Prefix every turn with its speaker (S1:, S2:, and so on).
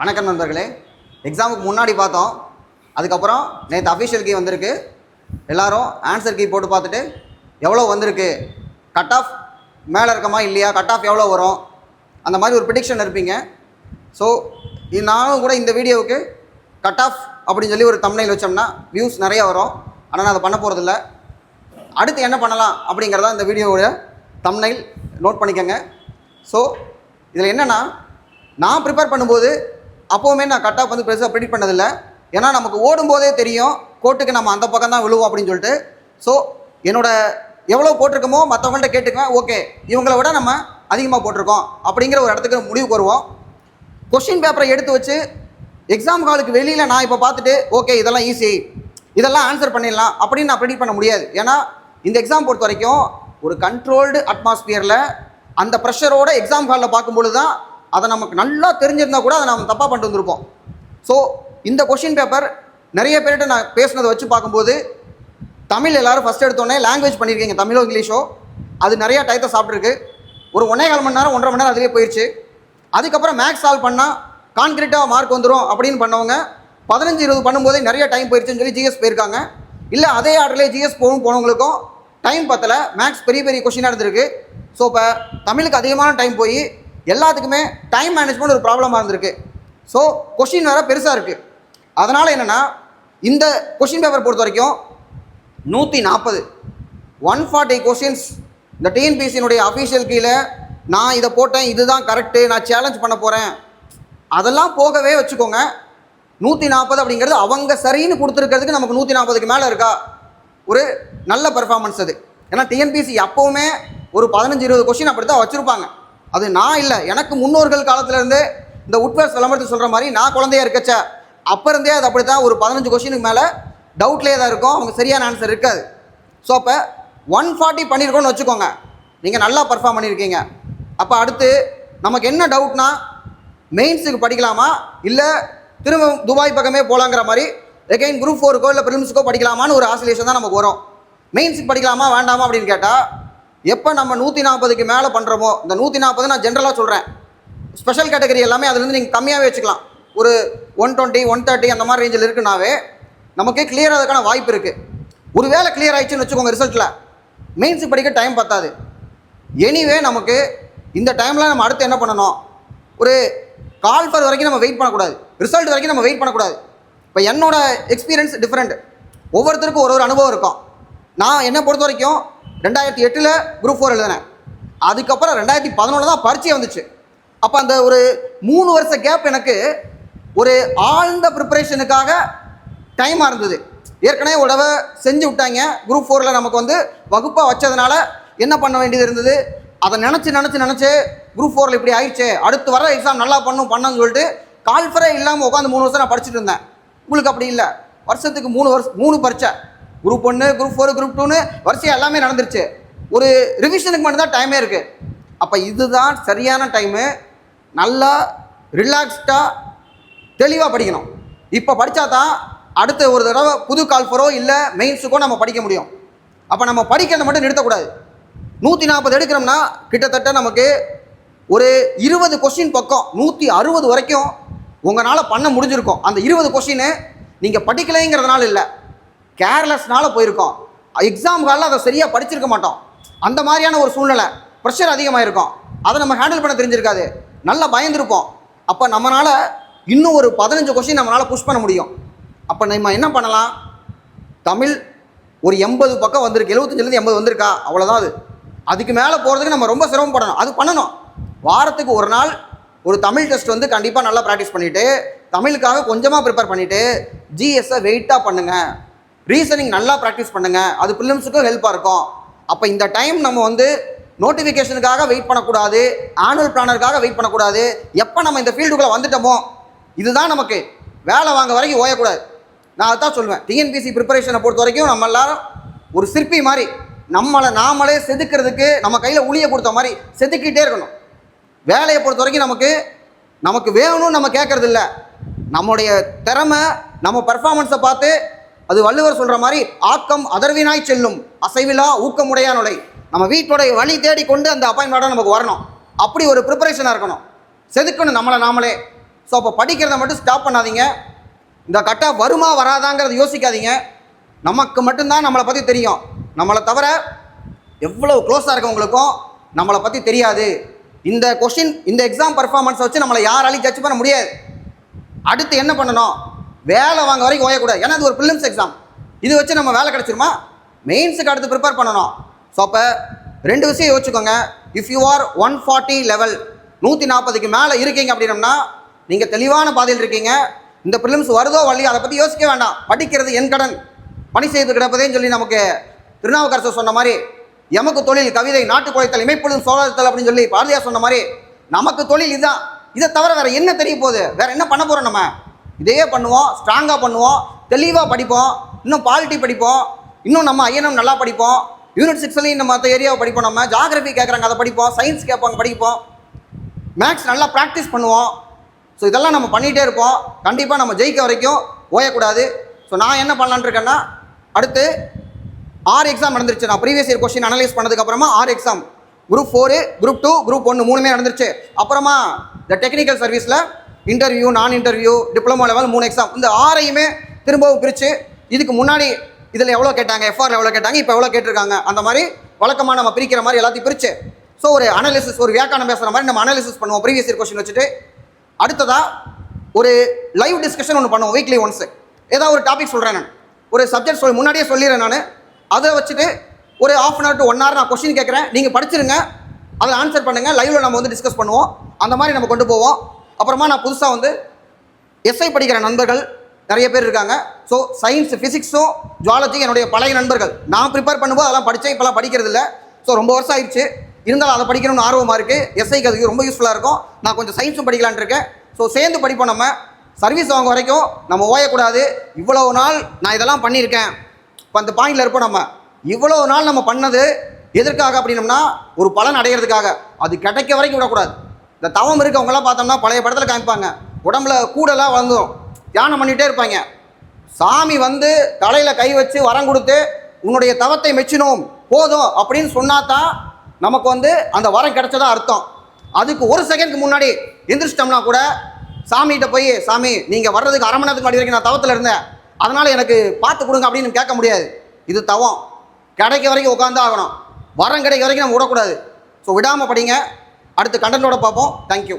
S1: வணக்கம் நண்பர்களே. எக்ஸாமுக்கு முன்னாடி பார்த்தோம். அதுக்கப்புறம் நேற்று அஃபிஷியல் கீ வந்திருக்கு. எல்லாரும் ஆன்சர் கீ போட்டு பார்த்துட்டு எவ்வளோ வந்திருக்கு? கட் ஆஃப் மேலே இருக்கமா இல்லையா? கட் ஆஃப் எவ்வளோ வரும்? அந்த மாதிரி ஒரு ப்ரிடிக்ஷன் இருப்பீங்க ஸோ இது நானும் கூட இந்த வீடியோவுக்கு கட் ஆஃப் அப்படின்னு சொல்லி ஒரு தமிழில் வச்சோம்னா வியூஸ் நிறைய வரும். ஆனால் நான் அதை பண்ண போகிறதில்ல அடுத்து என்ன பண்ணலாம் அப்படிங்கிறதா இந்த வீடியோவோட தம்னைல் நோட் பண்ணிக்கோங்க. ஸோ இதில் என்னென்னா நான் ப்ரிப்பேர் பண்ணும்போது அப்போவுமே நான் கட் ஆஃப் வந்து பெருசாக ப்ரிடிக் பண்ணதில்லை. ஏன்னா நமக்கு ஓடும்போதே தெரியும் கோட்டுக்கு நம்ம அந்த பக்கம் தான் விழுவோம் அப்படின்னு சொல்லிட்டு. ஸோ என்னோட எவ்வளோ போட்டிருக்கோமோ மற்றவங்கள்ட்ட கேட்டுக்குவேன் ஓகே இவங்கள விட நம்ம அதிகமாக போட்டிருக்கோம் அப்படிங்கிற ஒரு இடத்துக்கு முடிவுக்கு வருவோம். கொஷின் பேப்பரை எடுத்து வச்சு எக்ஸாம் ஹாலுக்கு வெளியில் நான் இப்போ பார்த்துட்டு ஓகே இதெல்லாம் ஈஸி இதெல்லாம் ஆன்சர் பண்ணிடலாம் அப்படின்னு நான் ப்ரெடிக்ட் பண்ண முடியாது. ஏன்னா இந்த எக்ஸாம் பொறுத்த வரைக்கும் ஒரு கண்ட்ரோல்டு அட்மாஸ்பியரில் அந்த ப்ரெஷரோட எக்ஸாம் ஹாலில் பார்க்கும்பொழுது தான் அதை நமக்கு நல்லா தெரிஞ்சிருந்தா கூட அதை நம்ம தப்பாக பண்ணிட்டு வந்திருப்போம். ஸோ இந்த கொஷின் பேப்பர் நிறைய பேர்கிட்ட நான் பேசுனதை வச்சு பார்க்கும்போது தமிழ் எல்லோரும் ஃபஸ்ட் எடுத்தோடனே லாங்குவேஜ் பண்ணியிருக்கீங்க தமிழோ இங்கிலீஷோ. அது நிறையா டயத்தை சாப்பிட்ருக்கு ஒரு ஒன்றே கால் மணி நேரம் ஒன்றரை மணி நேரம் அதுவே போயிடுச்சு அதுக்கப்புறம் மேக்ஸ் சால்வ் பண்ணால் கான்கிரீட்டாக மார்க் வந்துடும் அப்படின்னு பண்ணவங்க பதினஞ்சு இருபது பண்ணும்போதே நிறைய டைம் போயிடுச்சுன்னு சொல்லி ஜிஎஸ் போயிருக்காங்க. இல்லை அதே ஆர்டர்லேயே ஜிஎஸ் போகணும் போனவங்களுக்கும் டைம் பத்தலை. மேக்ஸ் பெரிய பெரிய கொஷினாக இருந்திருக்கு. ஸோ இப்போ தமிழுக்கு அதிகமான டைம் போய் எல்லாத்துக்குமே டைம் மேனேஜ்மெண்ட் ஒரு ப்ராப்ளமாக இருந்திருக்கு. ஸோ கொஷின் வேறு பெருசாக இருக்குது அதனால் என்னென்னா இந்த கொஷின் பேப்பர் பொறுத்த வரைக்கும் நூற்றி நாற்பது ஒன் ஃபார்ட்டி கொஷின்ஸ் இந்த டிஎன்பிசியினுடைய அஃபீஷியல் கீழே நான் இதை போட்டேன் இதுதான் கரெக்டு நான் சேலஞ்ச் பண்ண போகிறேன் அதெல்லாம் போகவே வச்சுக்கோங்க. நூற்றி நாற்பது அப்படிங்கிறது அவங்க சரின்னு கொடுத்துருக்கிறதுக்கு நமக்கு நூற்றி நாற்பதுக்கு மேலே இருக்கா? ஒரு நல்ல பர்ஃபார்மன்ஸ் அது. ஏன்னா டிஎன்பிசி எப்போவுமே ஒரு பதினஞ்சு இருபது கொஷின் அப்படி தான் வச்சுருப்பாங்க. அது நான் இல்லை எனக்கு முன்னோர்கள் காலத்துலேருந்து இந்த உட்வேர்ஸ் விளம்பரத்துக்கு சொல்கிற மாதிரி நான் குழந்தையா இருக்கச்ச அப்போ இருந்தே அது அப்படி தான் ஒரு பதினஞ்சு கொஷினுக்கு மேலே டவுட்லேயே தான் இருக்கும் அவங்க சரியான ஆன்சர் இருக்காது. ஸோ அப்போ ஒன் ஃபார்ட்டி பண்ணியிருக்கோன்னு வச்சுக்கோங்க. நீங்கள் நல்லா பர்ஃபார்ம் பண்ணியிருக்கீங்க அப்போ அடுத்து நமக்கு என்ன டவுட்னா மெயின்ஸுக்கு படிக்கலாமா இல்லை திரும்ப துபாய் பக்கமே போகலாங்கிற மாதிரி எகைன் குரூப் ஃபோருக்கோ இல்லை ப்ரிலிம்ஸுக்கோ படிக்கலாமான்னு ஒரு ஆசிலேஷன் தான் நமக்கு வரும். மெயின்ஸுக்கு படிக்கலாமா வேண்டாமா அப்படின்னு கேட்டால் எப்போ நம்ம நூற்றி நாற்பதுக்கு மேலே பண்ணுறோமோ இந்த நூற்றி நாற்பது நான் ஜென்ரலாக சொல்கிறேன் ஸ்பெஷல் கேட்டகரி எல்லாமே அதுலேருந்து நீங்கள் கம்மியாகவே வச்சுக்கலாம். ஒரு ஒன் டுவெண்ட்டி ஒன் தேர்ட்டி அந்த மாதிரி ரேஞ்சில் இருக்குனாவே நமக்கு கிளியர் ஆகிறதுக்கான வாய்ப்பு இருக்குது ஒரு வேளை கிளியர் ஆயிடுச்சுன்னு வச்சுக்கோங்க ரிசல்ட்டில் மெயின்ஸ் படிக்க டைம் பத்தாது. எனிவே நமக்கு இந்த டைமில் நம்ம அடுத்து என்ன பண்ணணும்? ஒரு கால் ஃபர் வரைக்கும் நம்ம வெயிட் பண்ணக்கூடாது. ரிசல்ட் வரைக்கும் நம்ம வெயிட் பண்ணக்கூடாது. இப்போ என்னோட எக்ஸ்பீரியன்ஸ் டிஃப்ரெண்ட் ஒவ்வொருத்தருக்கும் ஒரு ஒரு அனுபவம் இருக்கும். நான் என்னை பொறுத்த வரைக்கும் ரெண்டாயிரத்தி எட்டில் குரூப் ஃபோர் எழுதினேன். அதுக்கப்புறம் ரெண்டாயிரத்தி பதினொன்று தான் பரீட்சை வந்துச்சு. அப்போ அந்த ஒரு மூணு வருஷ கேப் எனக்கு ஒரு ஆழ்ந்த ப்ரிப்பரேஷனுக்காக டைமாக இருந்தது. ஏற்கனவே உடவை செஞ்சு விட்டாங்க. குரூப் ஃபோரில் நமக்கு வந்து வகுப்பாக வச்சதுனால என்ன பண்ண வேண்டியது இருந்தது? அதை நினச்சி நினச்சி நினச்சி குரூப் ஃபோரில் இப்படி ஆயிடுச்சு. அடுத்து வர எக்ஸாம் நல்லா பண்ணும் பண்ணணும்னு சொல்லிட்டு கால்ஃபரே இல்லாமல் உட்காந்து மூணு வருஷம் நான் படிச்சுட்டு இருந்தேன். உங்களுக்கு அப்படி இல்லை. வருஷத்துக்கு மூணு வருஷம் மூணு பரீட்சை. குரூப் ஒன்று குரூப் ஃபோர் குரூப் டூன்னு வரிசையாக எல்லாமே நடந்துருச்சு. ஒரு ரிவிஷனுக்கு மட்டும்தான் டைமே இருக்குது அப்போ இதுதான் சரியான டைமு நல்லா ரிலாக்ஸ்டாக தெளிவாக படிக்கணும். இப்போ படித்தா தான் அடுத்த ஒரு தடவை புது கால்ஃபரோ இல்லை மெயின்ஸுக்கோ நம்ம படிக்க முடியும். அப்போ நம்ம படிக்கிறத மட்டும் நிறுத்தக்கூடாது. நூற்றி நாற்பது எடுக்கிறோம்னா கிட்டத்தட்ட நமக்கு ஒரு இருபது கொஷின் பக்கம் நூற்றி அறுபது வரைக்கும் உங்களால் பண்ண முடிஞ்சிருக்கும். அந்த இருபது கொஷின் நீங்கள் படிக்கலைங்கிறதுனால இல்லை. கேர்லெஸ்னால போயிருக்கோம். எக்ஸாம் காலில் அதை சரியாக படிச்சிருக்க மாட்டோம். அந்த மாதிரியான ஒரு சூழ்நிலை ப்ரெஷர் அதிகமாக இருக்கும் அதை நம்ம ஹேண்டில் பண்ண தெரிஞ்சிருக்காது. நல்லா பயந்துருப்போம். அப்போ நம்மளால் இன்னும் ஒரு பதினஞ்சு கொஸ்டின் நம்மளால் புஷ் பண்ண முடியும். அப்போ நம்ம என்ன பண்ணலாம்? தமிழ் ஒரு எண்பது பக்கம் வந்திருக்கு. எழுபத்தஞ்சிலேருந்து எண்பது வந்திருக்கா? அவ்வளோதான் அது. அதுக்கு மேலே போகிறதுக்கு நம்ம ரொம்ப சிரமப்படணும் அது பண்ணணும். வாரத்துக்கு ஒரு நாள் ஒரு தமிழ் டெஸ்ட் வந்து கண்டிப்பாக நல்லா ப்ராக்டிஸ் பண்ணிவிட்டு தமிழுக்காக கொஞ்சமாக ப்ரிப்பேர் பண்ணிவிட்டு ஜிஎஸ்ஸை வெயிட்டாக பண்ணுங்கள் ரீசனிங் நல்லா ப்ராக்டிஸ் பண்ணுங்கள் அது ப்ரிலிம்ஸுக்கும் ஹெல்ப்பாக இருக்கும். அப்போ இந்த டைம் நம்ம வந்து நோட்டிஃபிகேஷனுக்காக வெயிட் பண்ணக்கூடாது ஆனுவல் பிளானருக்காக வெயிட் பண்ணக்கூடாது. எப்போ நம்ம இந்த ஃபீல்டுக்குள்ளே வந்துட்டோமோ இதுதான் நமக்கு வேலை வாங்க வரைக்கும் ஓயக்கூடாது. நான் அதான் சொல்லுவேன். டிஎன்பிசி ப்ரிப்பரேஷனை பொறுத்த வரைக்கும் நம்ம எல்லாரும் ஒரு சிற்பி மாதிரி நம்மளை நாமளே செதுக்கிறதுக்கு நம்ம கையில் உளியை கொடுத்த மாதிரி செதுக்கிட்டே இருக்கணும். வேலையை பொறுத்த வரைக்கும் நமக்கு நமக்கு வேணும்னு நம்ம கேட்கறதில்ல நம்முடைய திறமை நம்ம பர்ஃபாமன்ஸை பார்த்து அது வள்ளுவர் சொல்கிற மாதிரி ஆக்கம் அதர்வினாய் செல்லும் அசைவிலா ஊக்கமுடையானுடை நம்ம வீட்டுடைய வழி தேடி கொண்டு அந்த அப்பாயின்மெண்ட்டாக நமக்கு வரணும். அப்படி ஒரு ப்ரிப்பரேஷனாக இருக்கணும். செதுக்கணும் நம்மளை நாமளே. ஸோ அப்போ படிக்கிறத மட்டும் ஸ்டாப் பண்ணாதீங்க. இந்த கட்டாக வருமா வராதாங்கிறத யோசிக்காதீங்க. நமக்கு மட்டும்தான் நம்மளை பற்றி தெரியும். நம்மளை தவிர எவ்வளோ க்ளோஸாக இருக்கவங்களுக்கும் நம்மளை பற்றி தெரியாது. இந்த கொஷின் இந்த எக்ஸாம் பர்ஃபார்மன்ஸை வச்சு நம்மளை யாராலையும் ஜட்ஜ் பண்ண முடியாது. அடுத்து என்ன பண்ணணும்? வேலை வாங்க வரைக்கும் ஓயக்கூடாது. ஏன்னா அது ஒரு ப்ரிலிம்ஸ் எக்ஸாம் இது வச்சு நம்ம வேலை கிடச்சிருமா? மெயின்ஸுக்கு அடுத்து ப்ரிப்பேர் பண்ணணும். ஸோ அப்போ ரெண்டு விஷயம் யோசிச்சுக்கோங்க. If you are one forty level நூற்றி நாற்பதுக்கு மேலே இருக்கீங்க அப்படின்னம்னா நீங்கள் தெளிவான பாதையில் இருக்கீங்க. இந்த ப்ரிலிம்ஸ் வருதோ வரலையோ அதை பற்றி யோசிக்க வேண்டாம். படிக்கிறது என் கடன். பணி செய்து கிடப்பதேன்னு சொல்லி நமக்கு திருநாவுக்கரசர் சொன்ன மாதிரி எமக்கு தொழில் கவிதை நாட்டு குலைத்தல் இமைப்பொழுதும் சோழத்தல் அப்படின்னு சொல்லி பாரதியார் சொன்ன மாதிரி நமக்கு தொழில் இதுதான். இதை தவிர வேறு என்ன தெரிய போகுது? வேறு என்ன பண்ண போகிறோம் நம்ம? இதையே பண்ணுவோம் ஸ்ட்ராங்காக பண்ணுவோம் தெளிவாக படிப்போம் இன்னும் பாலிட்டி படிப்போம் இன்னும் நம்ம ஐஎன்எம் நல்லா படிப்போம் யூனிட் சிக்ஸ்லையும் நம்ம மற்ற ஏரியாவை படிப்போம் நம்ம ஜாகிரபி கேட்குறாங்க அதை படிப்போம் சயின்ஸ் கேட்பாங்க படிப்போம். மேக்ஸ் நல்லா ப்ராக்டிஸ் பண்ணுவோம். ஸோ இதெல்லாம் நம்ம பண்ணிகிட்டே இருப்போம். கண்டிப்பாக நம்ம ஜெயிக்க வரைக்கும் ஓயக்கூடாது. ஸோ நான் என்ன பண்ணலான்னு இருக்கேன்னா அடுத்து ஆறு எக்ஸாம் நடந்துருச்சு. நான் ப்ரீவியஸ் இயர் கொஸ்டின் அனலைஸ் பண்ணதுக்கப்புறமா ஆறு exam group four group two group ஒன்று மூணுமே நடந்துருச்சு. அப்புறமா இந்த டெக்னிக்கல் சர்வீஸில் இன்டர்வியூ நான் இன்டர்வியூ டிப்ளமோ லெவல் மூணு எக்ஸாம் இந்த ஆறையுமே திரும்பவும் பிரித்து இதுக்கு முன்னாடி இதில் எவ்வளோ கேட்டாங்க எஃப்ஆர் எவ்வளோ கேட்டாங்க இப்போ எவ்வளோ கேட்டிருக்காங்க அந்த மாதிரி வழக்கமாக நம்ம பிரிக்கிற மாதிரி எல்லாத்தையும் பிரித்து ஸோ ஒரு அனாலிசிஸ் ஒரு வியாக்கானம் பேசுகிற மாதிரி நம்ம அனாலிசிஸ் பண்ணுவோம் ப்ரீவியஸ் இயர் கொஸ்டின் வச்சுட்டு. அடுத்ததாக ஒரு லைவ் டிஸ்கஷன் ஒன்று பண்ணுவோம் வீக்லி ஒன்ஸ் ஏதாவது ஒரு டாபிக் சொல்கிறேன் நான். ஒரு சப்ஜெக்ட் சொல் முன்னாடியே சொல்லிடுறேன் நான். அதை வச்சுட்டு ஒரு half an hour to one hour நான் கொஸ்டின் கேட்குறேன். நீங்கள் படிச்சிருங்க. அதை ஆன்சர் பண்ணுங்கள் லைவில் நம்ம வந்து டிஸ்கஸ் பண்ணுவோம். அந்த மாதிரி நம்ம கொண்டு போவோம். அப்புறமா நான் புதுசாக வந்து எஸ்ஐ படிக்கிற நண்பர்கள் நிறைய பேர் இருக்காங்க. ஸோ சயின்ஸ் ஃபிசிக்ஸும் ஜுவாலஜி என்னுடைய பழைய நண்பர்கள். நான் ப்ரிப்பேர் பண்ணும்போது அதெல்லாம் படித்தேன் இப்போலாம் படிக்கிறது இல்லை ஸோ ரொம்ப வருஷம் ஆயிடுச்சு. இருந்தாலும் அதை படிக்கணும்னு ஆர்வமாக இருக்குது எஸ்ஐக்கு அதுக்கு ரொம்ப யூஸ்ஃபுல்லாக இருக்கும். நான் கொஞ்சம் சயின்ஸும் படிக்கலான்னு இருக்கேன். ஸோ சேர்ந்து படிப்போம் நம்ம. சர்வீஸ் வாங்க வரைக்கும் நம்ம ஓயக்கூடாது. இவ்வளவு நாள் நான் இதெல்லாம் பண்ணியிருக்கேன். இப்போ அந்த பாயிண்டில் இருப்போம் நம்ம. இவ்வளவு நாள் நம்ம பண்ணது எதற்காக அப்படின்னம்னா ஒரு பலன் அடையிறதுக்காக. அது கிடைக்க வரைக்கும் விடக்கூடாது. இந்த தவம் இருக்கவங்களாம் பார்த்தோம்னா பழைய படத்தில் காமிப்பாங்க. உடம்புல கூடலாம் வளர்ந்துடும் தியானம் பண்ணிகிட்டே இருப்பாங்க. சாமி வந்து தலையில் கை வச்சு வரம் கொடுத்து உன்னுடைய தவத்தை மெச்சினோம் போதும் அப்படின்னு சொன்னாதான் நமக்கு வந்து அந்த வரம் கிடைச்சதா அர்த்தம். அதுக்கு ஒரு செகண்ட்க்கு முன்னாடி எந்திரிச்சிட்டோம்னா கூட சாமிகிட்ட போய் சாமி நீங்கள் வர்றதுக்கு அரை மணி நேரத்துக்கு முன்னாடி வரைக்கும் நான் தவத்தில் இருந்தேன். அதனால் எனக்கு பார்த்து கொடுங்க அப்படின்னு கேட்க முடியாது. இது தவம். கிடைக்க வரைக்கும் உட்காந்து ஆகணும். வரம் கிடைக்க வரைக்கும் நம்ம விடக்கூடாது. ஸோ விடாமல் படிங்க. அடுத்து கண்டனோட பார்ப்போம். தேங்க்யூ